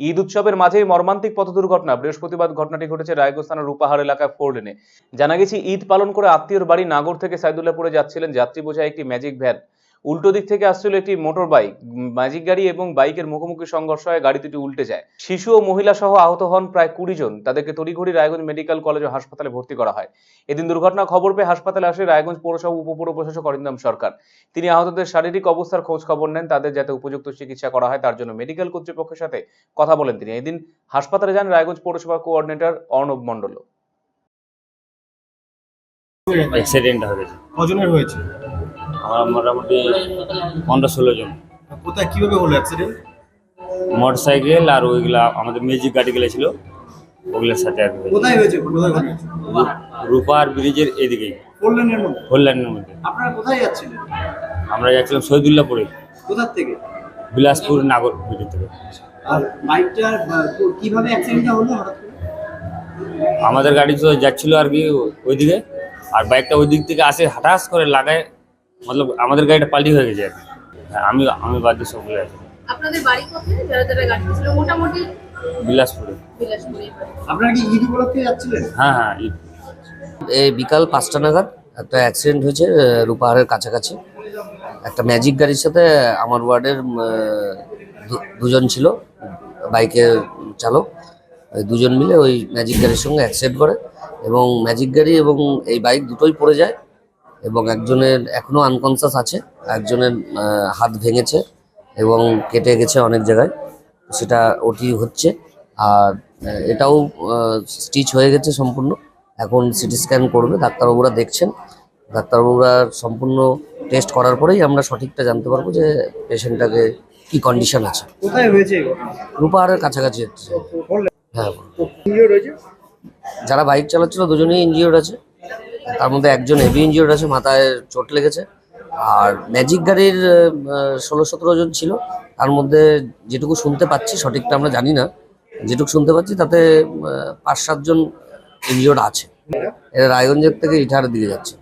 ঈদ উৎসবের মাঝেই মর্মান্তিক পথ দুর্ঘটনা বৃহস্পতিবার ঘটনাটি ঘটেছে রায়গঞ্জ থানার রূপাহার এলাকায় ফোর লেনে। জানা গেছে, ঈদ পালন করে আত্মীয়র বাড়ি নাগর থেকে সাইদুল্লাপুরে যাচ্ছিলেন যাত্রী বোঝায় একটি ম্যাজিক ভ্যান। উল্টো দিক থেকে আসছিল একটি মোটর বাইক ম্যাজিক গাড়ি এবং বাইকের মুখোমুখি সংঘর্ষ হয় গাড়ি দুটি উল্টে যায়। শিশু ও মহিলা সহ আহত হন প্রায় কুড়ি জন। তাদেরকে তড়িঘড়ি রায়গঞ্জ মেডিকেল কলেজ ও হাসপাতালে ভর্তি করা হয়। এদিন দুর্ঘটনা খবর পেয়ে হাসপাতালে আসে রায়গঞ্জ পৌরসভা উপপুর প্রশাসক অরিন্দম সরকার। তিনি আহতদের শারীরিক অবস্থার খোঁজ খবর নেন তাদের যাতে উপযুক্ত চিকিৎসা করা হয় তার জন্য মেডিকেল কর্তৃপক্ষের সাথে কথা বলেন তিনি। এদিন হাসপাতালে যান রায়গঞ্জ পৌরসভা কোঅর্ডিনেটর অর্ণব মণ্ডল। অ্যাক্সিডেন্ট হয়েছে। কজনের হয়েছে? আমার মোটামুটি পনেরো ষোলো জন। কোথায় কীভাবে হলো অ্যাক্সিডেন্ট মোটর সাইকেল আর ওইগুলা আমাদের ম্যাজিক গাড়িগুলো ছিল ওগুলোর সাথে আর। কোথায় হয়েছে? রূপার ব্রিজের এদিকেই। লেনের মধ্যে? কল্যাণের মধ্যে। আপনারা কোথায় যাচ্ছিলেন? আমরা যাচ্ছিলাম শহীদুল্লাপুরে কোথার থেকে? বিলাসপুর নাগর ব্রিজ থেকে। আর বাইকটার কীভাবে অ্যাক্সিডেন্টটা হলো হঠাৎ আমাদের গাড়ি তো যাচ্ছিল আর কি ওইদিকে আর বাইকটা ওই দিক থেকে আসে হঠাৎ করে লাগায় মতলব আমাদের গাড়িটা পাল্টি হয়ে গেছে আর কি। আমি আমি বাদ দিয়ে আছি। আপনাদের বাড়ি কোথায়? যারা যারা গাড়ি ছিল মোটামুটি বিলাসপুরে। বিলাসপুরে আপনারা কি ঈদ উপলক্ষে যাচ্ছিলেন? হ্যাঁ হ্যাঁ এই- এই বিকাল পাঁচটা নাগাদ একটা অ্যাক্সিডেন্ট হয়েছে রূপাহারের কাছাকাছি। একটা ম্যাজিক গাড়ির সাথে আমার ওয়ার্ডের দু- দুজন ছিল বাইকের চালক। ওই দুজন মিলে ওই ম্যাজিক গাড়ির সঙ্গে অ্যাক্সিডেন্ট করে। এবং ম্যাজিক গাড়ি এবং এই বাইক দুটোই পড়ে যায়। এবং একজনের এখনও আনকনসাস আছে একজনের হাত ভেঙেছে এবং কেটে গেছে অনেক জায়গায়। সেটা ওটি হচ্ছে। আর এটাও স্টিচ হয়ে গেছে সম্পূর্ণ। এখন সিটি স্ক্যান করবে ডাক্তারবাবুরা দেখছেন। ডাক্তারবাবুরা সম্পূর্ণ টেস্ট করার পরেই আমরা সঠিকটা জানতে পারব যে পেশেন্টটাকে কি কন্ডিশন আছে। কোথায় হয়েছে রূপাহারের কাছাকাছি হ্যাঁ। যারা বাইক চালাচ্ছিল দুজনেই ইনজিওর্ড আছে। তার মধ্যে একজন হেভি ইঞ্জিওর আছে, মাথায় চোট লেগেছে। আর ম্যাজিক গাড়ির ষোলো সতেরো জন ছিল। তার মধ্যে যেটুকু শুনতে পাচ্ছি, সঠিকটা আমরা জানি না, যেটুকু শুনতে পাচ্ছি, তাতে পাঁচ সাতজন ইঞ্জিওর আছে। এরা রায়গঞ্জের থেকে ইটাহারের দিকে যাচ্ছে।